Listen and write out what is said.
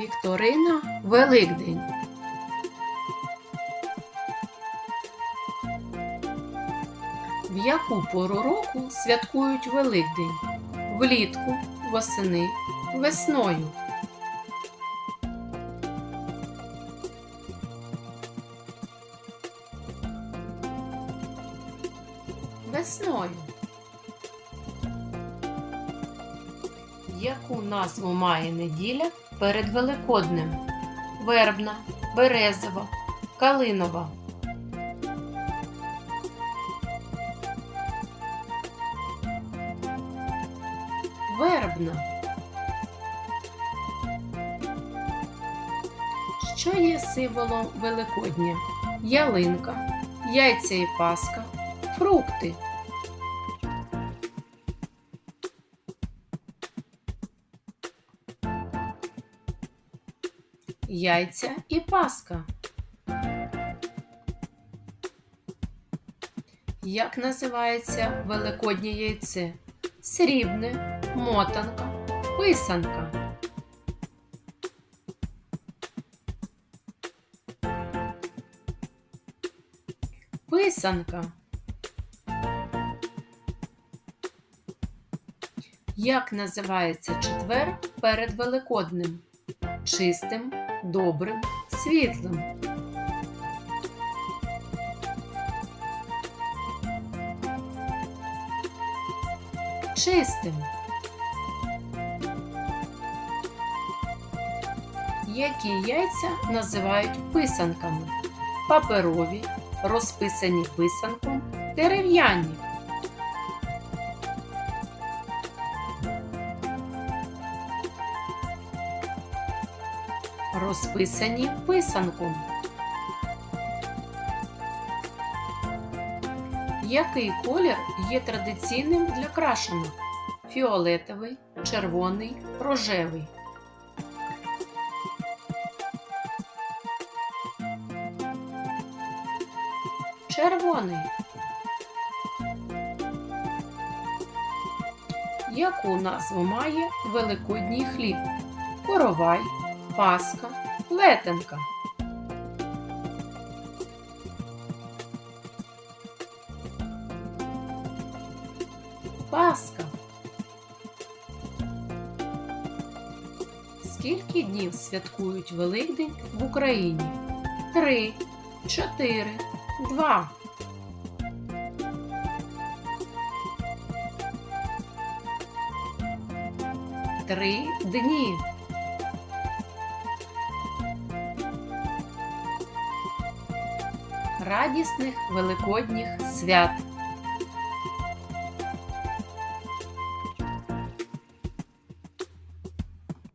Вікторина Великдень. В яку пору року святкують Великдень? Влітку, восени, весною. Весною. Яку назву має неділя перед Великоднем? Вербна, Березова, Калинова. Вербна. Що є символом Великодня? Ялинка, яйця і паска, фрукти. Яйця і паска. Як називається великоднє яйце? Срібне, мотанка, писанка. Писанка. Як називається четвер перед Великоднем? Чистим, добрим, світлим. Чистим. Які яйця називають писанками? Паперові, розписані писанком, дерев'яні. Розписані писанком. Який колір є традиційним для крашенок? Фіолетовий, червоний, рожевий. Червоний. Яку назву має великодній хліб? Коровай, паска, летенка. Паска. Скільки днів святкують Великдень в Україні? Три, чотири, два. Три дні. Радісних великодніх свят!